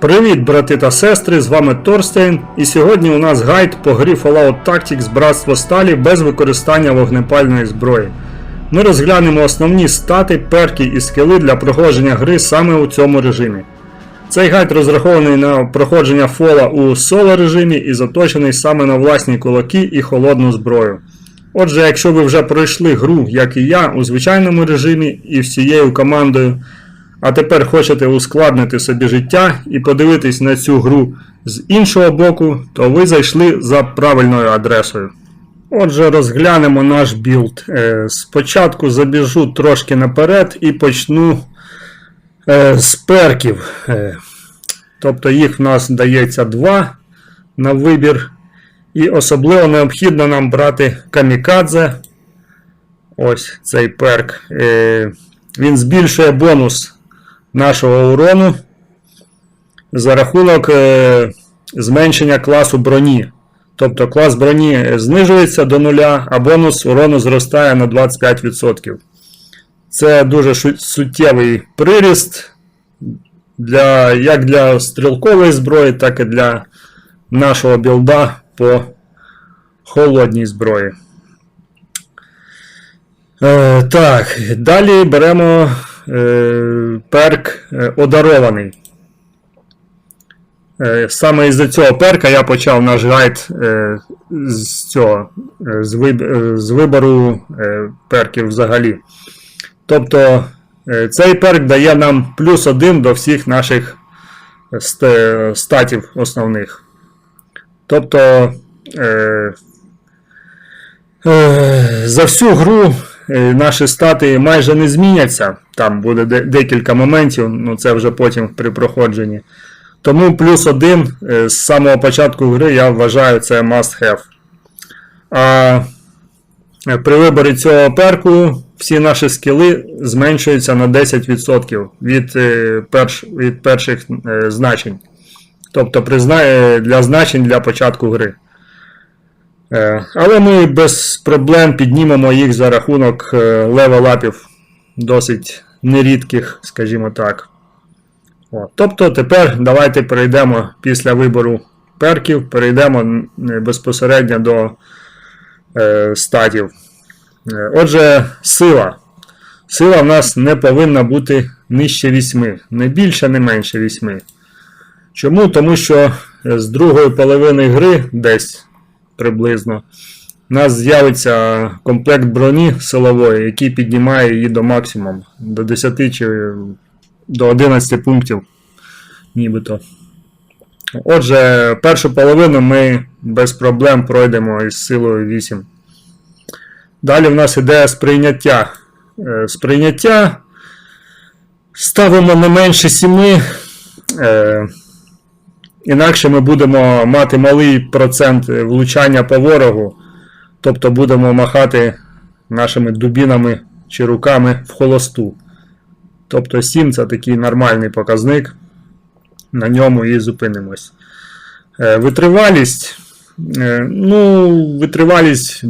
Привіт, брати та сестри! З вами Торстейн, і сьогодні у нас гайд по грі Fallout Tactics Братство Сталі без використання вогнепальної зброї. Ми розглянемо основні стати, перки і скили для проходження гри саме у цьому режимі. Цей гайд розрахований на проходження фола у соло режимі і заточений саме на власні кулаки і холодну зброю. Отже, якщо ви вже пройшли гру, як і я, у звичайному режимі і всією командою, а тепер хочете ускладнити собі життя і подивитись на цю гру з іншого боку, то ви зайшли за правильною адресою. Отже, розглянемо наш білд. Е, Спочатку забіжу трошки наперед і почну е, з перків. Е, Тобто їх в нас дається два на вибір. І особливо необхідно нам брати камікадзе. Ось цей перк. Він збільшує бонус нашого урону за рахунок е, зменшення класу броні. Тобто клас броні знижується до нуля, а бонус урону зростає на 25%. Це дуже суттєвий приріст для, як для стрілкової зброї, так і для нашого білда по холодній зброї. Е, так, далі беремо перк е, одарований. Е, саме із-за цього перка я почав наш гайд е, з цього, е, з, виб, е, з вибору е, перків взагалі. Тобто е, цей перк дає нам плюс один до всіх наших статів основних. Тобто е, е, за всю гру е, наші стати майже не зміняться. Там буде декілька моментів, ну це вже потім при проходженні. Тому плюс один е, з самого початку гри я вважаю це must have. А е, при виборі цього перку всі наші скіли зменшуються на 10% від, е, перш, від перших е, значень. Тобто е, для значень для початку гри. Е, Але ми без проблем піднімемо їх за рахунок е, левелапів досить нерідких, скажімо так. От. Тобто тепер давайте перейдемо після вибору перків, перейдемо безпосередньо до е, статів. Е, Отже, сила. Сила в нас не повинна бути нижче 8, не більше, не менше 8. Чому? Тому що з другої половини гри, десь приблизно, у нас з'явиться комплект броні силової, який піднімає її до максимуму, до 10 чи до 11 пунктів. Нібито. Отже, першу половину ми без проблем пройдемо із силою 8. Далі в нас іде сприйняття. Е, Сприйняття ставимо не менше 7. Е, Інакше ми будемо мати малий процент влучання по ворогу. Тобто будемо махати нашими дубінами чи руками в холосту. Тобто 7 це такий нормальний показник. На ньому і зупинимось. Е, Витривалість. Е, Ну, витривалість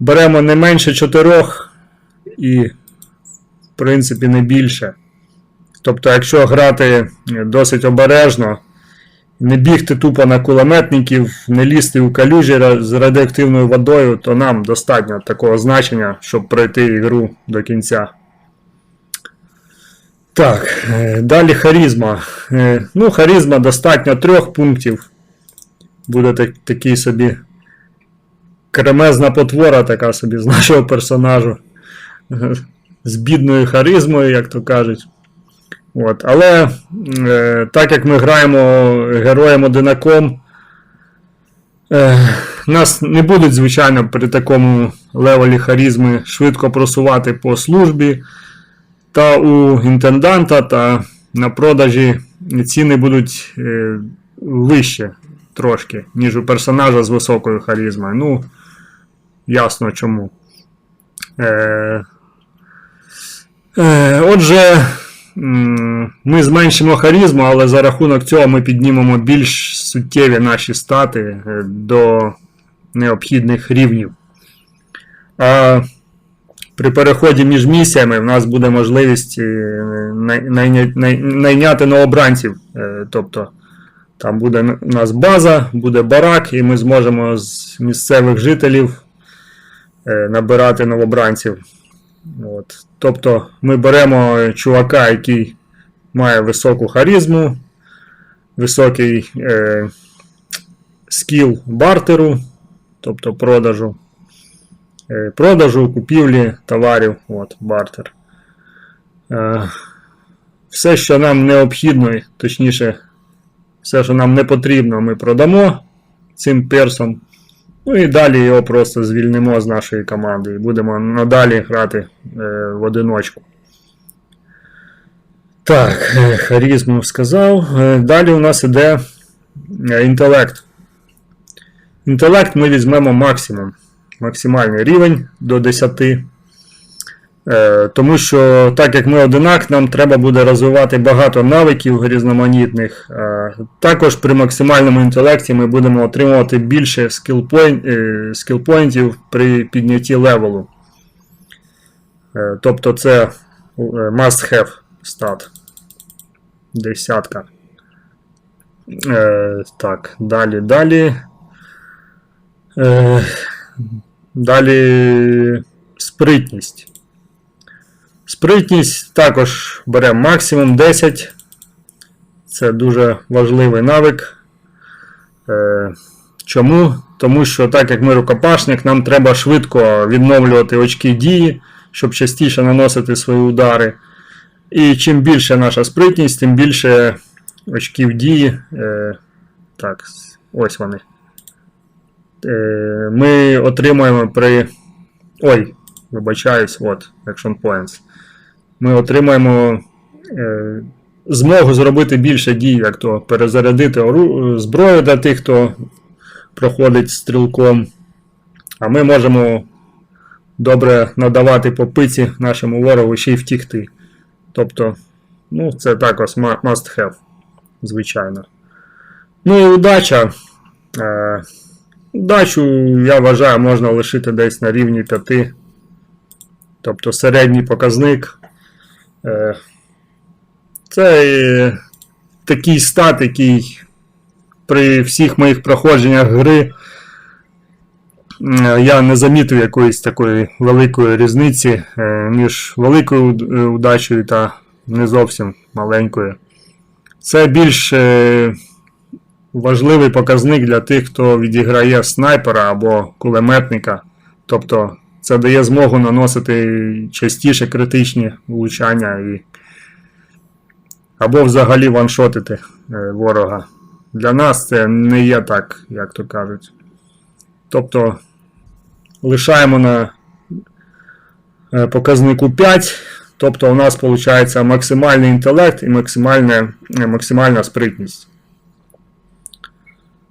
беремо не менше 4 і, в принципі, не більше. Тобто, якщо грати досить обережно, не бігти тупо на кулеметників, не лізти у калюжі з радіоактивною водою, то нам достатньо такого значення, щоб пройти ігру до кінця. Так, е, далі харізма. Е, Ну, харізма достатньо трьох пунктів. Буде так, такий собі кремезна потвора, така собі з нашого персонажу. З бідною харизмою, як то кажуть. От. Але е, так як ми граємо героєм одинаком, е, нас не будуть, звичайно, при такому левелі харізми швидко просувати по службі. Та у інтенданта та на продажі ціни будуть е, вище трошки, ніж у персонажа з високою харізмою. Ну, ясно чому. Е, е, отже, ми зменшимо харізму, але за рахунок цього ми піднімемо більш суттєві наші стати е, до необхідних рівнів. А при переході між місіями в нас буде можливість е, най- найня- най- найняти новобранців. Е, Тобто там буде у нас база, буде барак, і ми зможемо з місцевих жителів набирати новобранців. От. Тобто ми беремо чувака, який має високу харизму, високий е, скіл бартеру, тобто продажу, е, продажу, купівлі товарів, от, бартер. Е, все, що нам необхідно, точніше, все, що нам не потрібно, ми продамо цим персом. Ну і далі його просто звільнимо з нашої команди і будемо надалі грати е, в одиночку. Так, е, харізму сказав. Е, Далі у нас іде е, інтелект. Інтелект ми візьмемо максимум. Максимальний рівень до 10. Е, Тому що, так як ми одинак, нам треба буде розвивати багато навиків різноманітних. Е, Також при максимальному інтелекті ми будемо отримувати більше скілпойн- е, при піднятті левелу. Тобто це must have стат. Десятка. Так, далі, далі. Далі спритність. Спритність також беремо максимум 10. Це дуже важливий навик. Е, чому? Тому що, так як ми рукопашник, нам треба швидко відновлювати очки дії, щоб частіше наносити свої удари. І чим більше наша спритність, тим більше очків дії. Е, так, ось вони. Е, ми отримуємо при. Ой, вибачаюсь, от, Action Points. Ми отримаємо е, змогу зробити більше дій, як то перезарядити ору- зброю для тих, хто проходить стрілком. А ми можемо добре надавати по пиці нашому ворогу ще й втікти. Тобто, ну, це також must have, звичайно. Ну і удача. Е, удачу, я вважаю, можна лишити десь на рівні 5. Тобто середній показник. Е, це е, такий стат, який при всіх моїх проходженнях гри я не замітив якоїсь такої великої різниці е, між великою удачею та не зовсім маленькою. Це більш важливий показник для тих, хто відіграє снайпера або кулеметника. Тобто це дає змогу наносити частіше критичні влучання і або взагалі ваншотити е, ворога. Для нас це не є так, як то кажуть. Тобто лишаємо на е, показнику 5. Тобто у нас виходить максимальний інтелект і максимальне, е, максимальна спритність.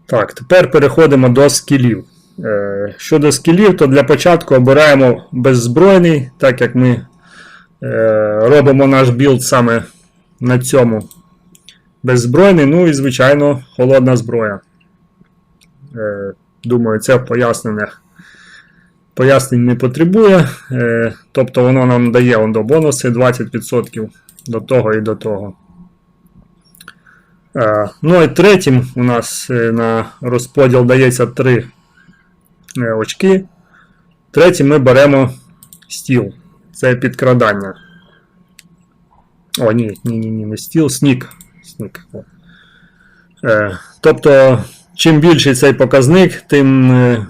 Так, тепер переходимо до скілів. Е, Щодо скілів, то для початку обираємо беззбройний, так як ми е, робимо наш білд саме на цьому беззбройний, ну і, звичайно, холодна зброя. Е, Думаю, це в пояснень не потребує. Тобто воно нам дає до бонуси 20% до того і до того. Ну і третім у нас на розподіл дається 3 е, очки. Третім ми беремо стіл. Це підкрадання. О, ні, ні, ні, ні, не стіл, снік. снік. Е, тобто, чим більший цей показник, тим е,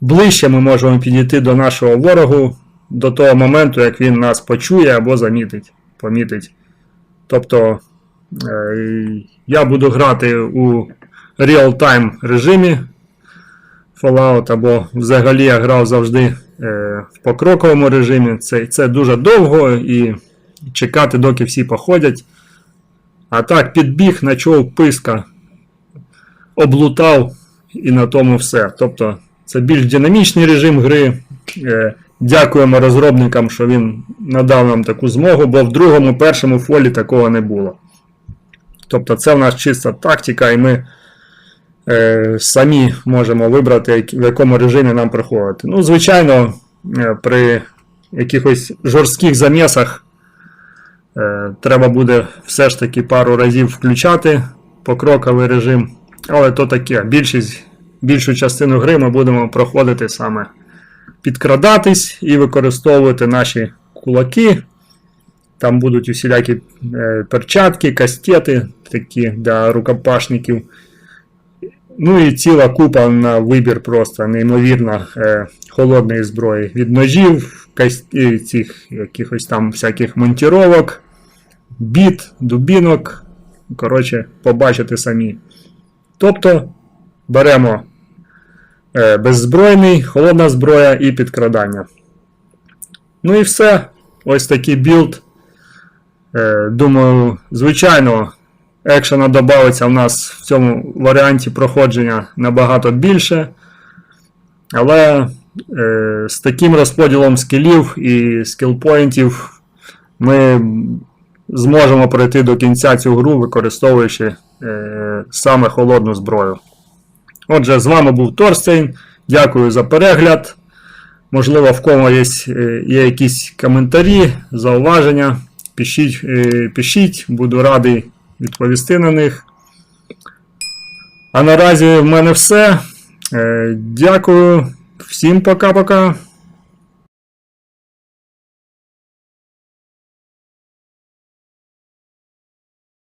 ближче ми можемо підійти до нашого ворогу до того моменту, як він нас почує або замітить, помітить. Тобто, е, я буду грати у реал-тайм режимі Fallout, або взагалі я грав завжди е, в покроковому режимі. Це, це дуже довго і чекати, доки всі походять. А так, підбіг, начов писка, облутав і на тому все. Тобто, це більш динамічний режим гри. Е, Дякуємо розробникам, що він надав нам таку змогу, бо в другому, першому фолі такого не було. Тобто, це в нас чиста тактика, і ми е, самі можемо вибрати, в якому режимі нам проходити. Ну, звичайно, е, при якихось жорстких замісах е, треба буде все ж таки пару разів включати покроковий режим. Але то таке, більшість, більшу частину гри ми будемо проходити саме підкрадатись і використовувати наші кулаки. Там будуть усілякі перчатки, кастети такі для рукопашників. Ну і ціла купа на вибір просто неймовірно е, холодної зброї. Від ножів, цих якихось там всяких монтіровок, біт, дубінок. Коротше, побачите самі. Тобто беремо е, беззбройний, холодна зброя і підкрадання. Ну і все. Ось такий білд. Е, думаю, звичайно, екшена додається в нас в цьому варіанті проходження набагато більше. Але е, з таким розподілом скілів і скілпоінтів ми зможемо пройти до кінця цю гру, використовуючи е, саме холодну зброю. Отже, з вами був Торстейн. Дякую за перегляд. Можливо, в кого є, е, є якісь коментарі, зауваження. Пишіть, е, пишіть, буду радий відповісти на них. А наразі в мене все. Е, Дякую. Всім пока-пока.